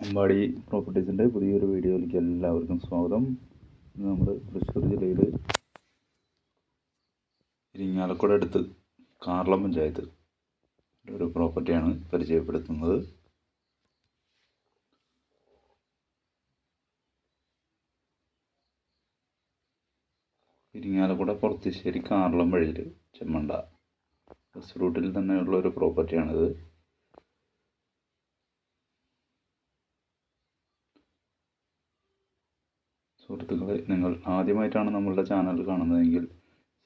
അമ്പാടി പ്രോപ്പർട്ടീസിന്റെ പുതിയൊരു വീഡിയോയിലേക്ക് എല്ലാവർക്കും സ്വാഗതം. ഇന്ന് നമ്മൾ തൃശ്ശൂർ ജില്ലയിൽ ഇരിങ്ങാലക്കുട അടുത്ത് കാർളം പഞ്ചായത്ത് ഒരു പ്രോപ്പർട്ടിയാണ് പരിചയപ്പെടുത്തുന്നത്. ഇരിങ്ങാലക്കുട പുറത്തിശ്ശേരി കാർളം വഴിയിൽ ചെമ്മണ്ട. ബസ് റൂട്ടിൽ തന്നെയുള്ള ഒരു പ്രോപ്പർട്ടിയാണിത് സുഹൃത്തുക്കളെ നിങ്ങൾ ആദ്യമായിട്ടാണ് നമ്മളുടെ ചാനൽ കാണുന്നതെങ്കിൽ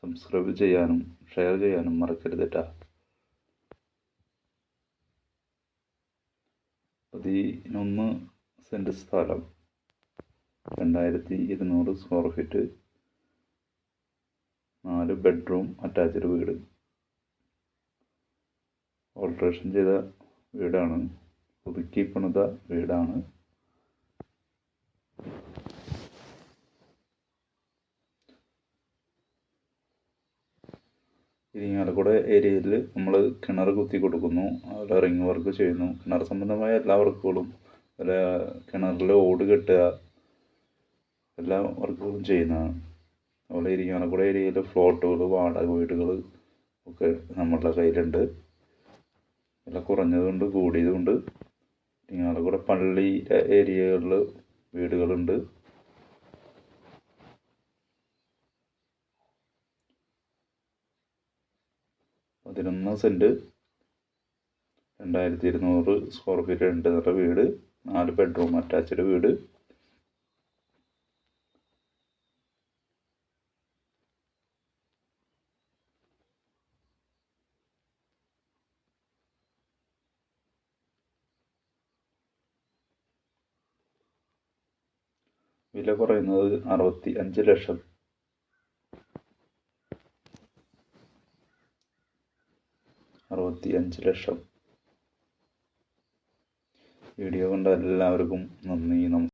സബ്സ്ക്രൈബ് ചെയ്യാനും ഷെയർ ചെയ്യാനും മറക്കരുത് പതിനൊന്ന് സെന്റ് സ്ഥലം രണ്ടായിരത്തി ഇരുന്നൂറ് സ്ക്വയർ ഫീറ്റ് നാല് ബെഡ്റൂം അറ്റാച്ച്ഡ് വീട്. ഓൾട്രേഷൻ ചെയ്ത വീടാണ് പുതുക്കി പണിത വീടാണ്. ഇരിങ്ങാലക്കുട ഏരിയയിൽ നമ്മൾ കിണർ കുത്തി കൊടുക്കുന്നു. അതുപോലെ റിങ് വർക്ക് ചെയ്യുന്നു. കിണർ സംബന്ധമായ എല്ലാ വർക്കുകളും അതുപോലെ കിണറിൽ ഓട് കെട്ടുക എല്ലാ വർക്കുകളും ചെയ്യുന്നതാണ്. അതുപോലെ ഇരിങ്ങാലക്കുട ഏരിയയിൽ ഫ്ലോട്ടുകൾ വാടക വീടുകൾ ഒക്കെ നമ്മളുടെ കയ്യിലുണ്ട്. വില കുറഞ്ഞതുകൊണ്ട് കൂടിയതുകൊണ്ട് ഇരിങ്ങാലക്കുട പള്ളി ഏരിയകളിൽ വീടുകളുണ്ട്. പതിനൊന്ന് സെന്റ് രണ്ടായിരത്തി ഇരുന്നൂറ് സ്ക്വയർ ഫീറ്റ് രണ്ട് നിറ വീട്. നാല് ബെഡ്റൂം അറ്റാച്ച്ഡ് വീട്. വില പറയുന്നത് അറുപത്തി അഞ്ച് ലക്ഷം. അറുപത്തി അഞ്ച് ലക്ഷം. വീഡിയോ കണ്ട എല്ലാവർക്കും നന്ദി നമസ്കാരം